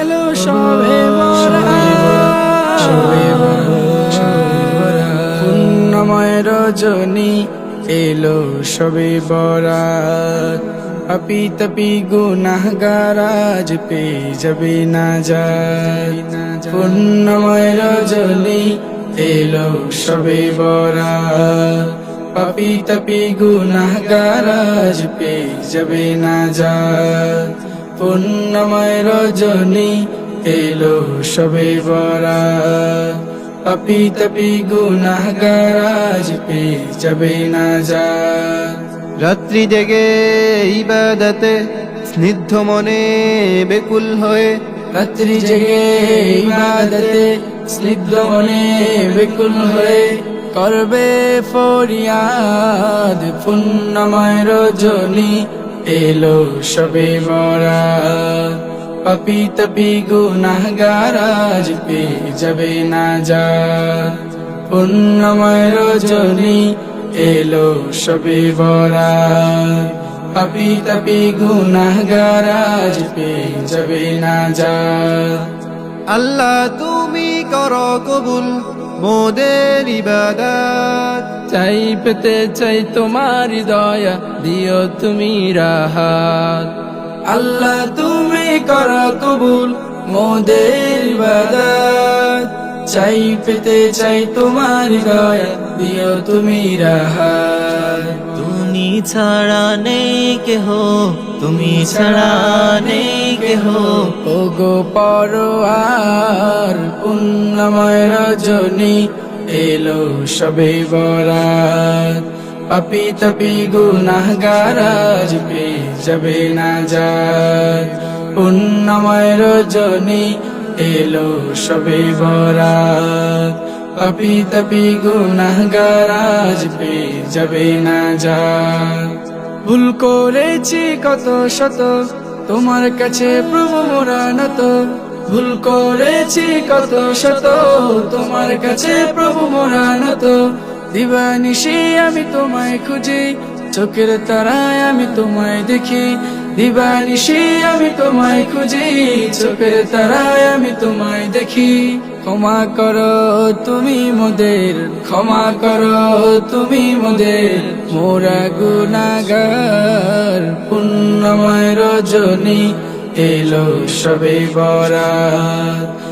এলো সবে পূর্ণময় রজনী এলো সবে বরাত আপি তপি গুনাহগারাজ পে যাবে না যায়। পূর্ণময় রজনী এলো সবে বরাত পাপি তপি গুনাহগারাজ পে যাবে না যায় পূর্ণময় রজনী এলো সবে বরাত। পাপি তপি গুনাহগারাজ পে যাবে না যায় রাত্রি জেগে ইবাদতে স্নিগ্ধ মনে বেকুল হয়ে রাত্রি জেগে ইবাদতে স্নিগ্ধ মনে বিকুল হয়ে করবে ফরিয়াদ, পুণ্যময় রজনী এলো সবে মরা পাপি তপি গুনাহগারাজ, পে যাবে না যা। পুণ্যময় রজনী এলো সবে বরা পাপি তপি গুনাহগারাজ, পে যাবে না যা। আল্লাহ তুমি কর কবুল মোদের ইবাদত। চাই পেতে চাই তোমার দয়া দিও তুমি রাহাত। আল্লাহ তুমি কর কবুল মোদের ইবাদত। চাই পেতে চাই তোমার দয়া দিও তুমি রাহাত। তুমি ছাড়া নেই কেহ, তুমি ছাড়া নেই কেহ। ওগো পরোয়ার, পুণ্যময় রজনী, এলো সবে বরাত। পাপি তপি গুনাহগারাজ, পে যাবে না যায় পুণ্যময় রজনী, এলো সবে বরাত। পাপি তপি গুনাহগারাজ পে যাবে না যায় ভুল করেছি কত শত তোমার কাছে প্রভু মোরা নত ভুল করেছি কত শত তোমার কাছে প্রভু মোরা নত দিবানিশি আমি তোমায় খুঁজি চোখের তারায় আমি তোমায় দেখি দিবানিশি আমি তোমায় খুঁজি, চোখের তারায় আমি তোমায় দেখি। ক্ষমা করো তুমি মোদের, ক্ষমা করো তুমি মোদের। মোরা গুনাগার, পুণ্যময় রজনী, এলো সবে বরাত।